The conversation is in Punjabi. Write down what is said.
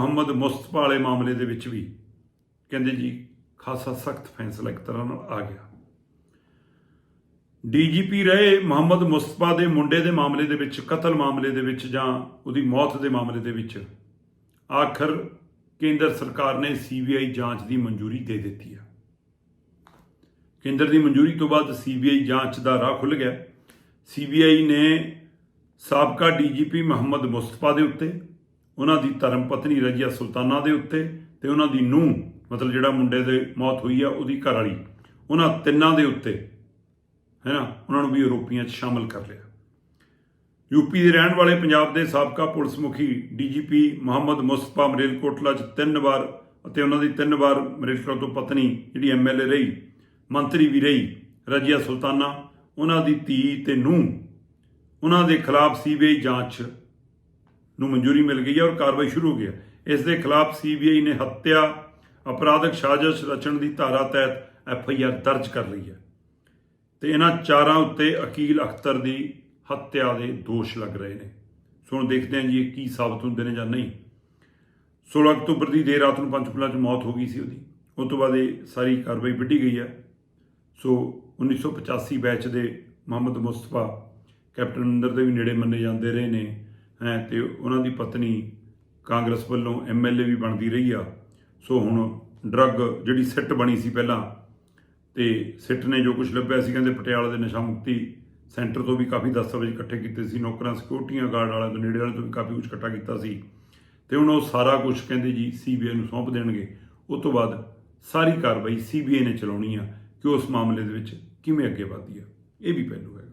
ਮੁਹੰਮਦ ਮੁਸਤਫਾ ਵਾਲੇ ਮਾਮਲੇ ਦੇ ਵਿੱਚ ਵੀ ਕਹਿੰਦੇ ਜੀ, ਖਾਸਾ ਸਖਤ ਫੈਸਲਾ ਇੱਕ ਤਰ੍ਹਾਂ ਨਾਲ ਆ ਗਿਆ। ਡੀਜੀਪੀ ਰਹੇ ਮੁਹੰਮਦ ਮੁਸਤਫਾ ਦੇ ਮੁੰਡੇ ਦੇ ਮਾਮਲੇ ਦੇ ਵਿੱਚ, ਕਤਲ ਮਾਮਲੇ ਦੇ ਵਿੱਚ ਜਾਂ ਉਹਦੀ ਮੌਤ ਦੇ ਮਾਮਲੇ ਦੇ ਵਿੱਚ। ਆਖਰ ਕੇਂਦਰ ਸਰਕਾਰ ਨੇ ਸੀਬੀਆਈ ਜਾਂਚ ਦੀ ਮਨਜ਼ੂਰੀ ਦੇ ਦਿੱਤੀ ਹੈ ਕੇਂਦਰ ਦੀ ਮਨਜ਼ੂਰੀ ਤੋਂ ਬਾਅਦ ਸੀਬੀਆਈ ਜਾਂਚ ਦਾ ਰਾਹ ਖੁੱਲ ਗਿਆ। ਸੀਬੀਆਈ ਨੇ ਸਾਬਕਾ ਡੀਜੀਪੀ ਮੁਹੰਮਦ ਮੁਸਤਫਾ ਦੇ ਉੱਤੇ ਉਹਨਾਂ ਦੀ ਧਰਮ ਪਤਨੀ ਰਜੀਆ ਸੁਲਤਾਨਾ ਦੇ ਉੱਤੇ ਤੇ ਉਹਨਾਂ ਦੀ ਨੂੰਹ, ਮਤਲਬ ਜਿਹੜਾ ਮੁੰਡੇ ਦੇ ਮੌਤ ਹੋਈ ਆ, ਉਹਦੀ ਘਰ ਵਾਲੀ ਉਹਨਾਂ ਤਿੰਨਾਂ ਦੇ ਉੱਤੇ ਹੈ ਨਾ ਉਹਨਾਂ ਨੂੰ ਵੀ ਆਰੋਪੀਆਂ 'ਚ ਸ਼ਾਮਲ ਕਰ ਲਿਆ। ਯੂਪੀ ਦੇ ਰਹਿਣ ਵਾਲੇ ਪੰਜਾਬ ਦੇ ਸਾਬਕਾ ਪੁਲਿਸ ਮੁਖੀ ਡੀਜੀਪੀ ਮੁਹੰਮਦ ਮੁਸਤਫਾ ਮਰੇਲਕੋਟਲਾ 'ਚ ਤਿੰਨ ਵਾਰ ਅਤੇ ਉਹਨਾਂ ਦੀ ਤਿੰਨ ਵਾਰ ਮਰੇਲਕੋਟਲਾ ਤੋਂ ਪਤਨੀ ਜਿਹੜੀ ਐਮਐਲਏ ਰਹੀ, ਮੰਤਰੀ ਵੀ ਰਹੀ, ਰਜੀਆ ਸੁਲਤਾਨਾ, ਉਹਨਾਂ ਦੀ ਧੀ ਤੇ ਨੂੰਹ, ਉਹਨਾਂ ਦੇ ਖਿਲਾਫ ਸੀਬੀਆਈ ਜਾਂਚ ਨੂੰ ਮਨਜ਼ੂਰੀ ਮਿਲ ਗਈ ਹੈ ਔਰ ਕਾਰਵਾਈ ਸ਼ੁਰੂ ਹੋ ਗਈ ਹੈ। ਇਸ ਦੇ ਖਿਲਾਫ ਸੀਬੀਆਈ ਨੇ ਹੱਤਿਆ ਅਪਰਾਧਕ ਸਾਜ਼ਿਸ਼ ਰਚਣ ਦੀ ਧਾਰਾ ਤਹਿਤ ਐਫਆਈਆਰ ਦਰਜ ਕਰ ਲਈ ਹੈ। ਤੇ ਇਹਨਾਂ ਚਾਰਾਂ ਉੱਤੇ ਅਕੀਲ ਅਖਤਰ ਦੀ ਹੱਤਿਆ ਦੇ ਦੋਸ਼ ਲੱਗ ਰਹੇ ਨੇ। ਸੋ ਹੁਣ ਦੇਖਦੇ ਹਾਂ ਜੀ ਇਹ ਕੀ ਸਾਬਤ ਹੁੰਦੇ ਨੇ ਜਾਂ ਨਹੀਂ। 16 ਅਕਤੂਬਰ ਦੀ ਦੇਰ ਰਾਤ ਨੂੰ ਪੰਚਕੁਲਾ 'ਚ ਮੌਤ ਹੋ ਗਈ ਸੀ ਉਹਦੀ। ਉਸ ਤੋਂ ਬਾਅਦ ਇਹ ਸਾਰੀ ਕਾਰਵਾਈ ਵਿੱਢੀ ਗਈ ਹੈ। ਸੋ 1985 ਬੈਚ ਦੇ ਮੁਹੰਮਦ ਮੁਸਤਫਾ, ਕੈਪਟਨ ਅਮਰਿੰਦਰ ਦੇ ਵੀ ਨੇੜੇ ਮੰਨੇ ਜਾਂਦੇ ਰਹੇ ਨੇ। ਹੈ, ਤੇ ਉਹਨਾਂ ਦੀ ਪਤਨੀ ਕਾਂਗਰਸ ਵੱਲੋਂ ਐਮਐਲਏ ਵੀ ਬਣਦੀ ਰਹੀ ਆ। ਸੋ ਹੁਣ ਡਰੱਗ ਜਿਹੜੀ ਸਿੱਟ ਬਣੀ ਸੀ ਪਹਿਲਾਂ, ਤੇ ਸਿੱਟ ਨੇ ਜੋ ਕੁਝ ਲੱਭਿਆ ਸੀ, ਕਹਿੰਦੇ ਪਟਿਆਲਾ ਦੇ ਨਸ਼ਾ ਮੁਕਤੀ ਸੈਂਟਰ ਤੋਂ ਵੀ ਕਾਫੀ ਦਸਤਾਵੇਜ਼ ਇਕੱਠੇ ਕੀਤੇ ਸੀ, ਨੌਕਰਾਂ ਸਿਕਿਉਰਟੀਆਂ ਗਾਰਡ ਵਾਲਿਆਂ ਤੋਂ, ਨੇੜੇ ਵਾਲਿਆਂ ਤੋਂ ਵੀ ਕਾਫੀ ਕੁਝ ਇਕੱਠਾ ਕੀਤਾ ਸੀ। ਤੇ ਹੁਣ ਉਹ ਸਾਰਾ ਕੁਝ ਕਹਿੰਦੇ ਜੀ ਸੀਬੀਆਈ ਨੂੰ ਸੌਂਪ ਦੇਣਗੇ। ਉਸ ਤੋਂ ਬਾਅਦ ਸਾਰੀ ਕਾਰਵਾਈ ਸੀਬੀਆਈ ਨੇ ਚਲਾਉਣੀ ਆ ਕਿ ਉਸ ਮਾਮਲੇ ਦੇ ਵਿੱਚ ਕਿਵੇਂ ਅੱਗੇ ਵਧਦੀ ਆ। ਇਹ ਵੀ ਪਹਿਲੂ ਹੈ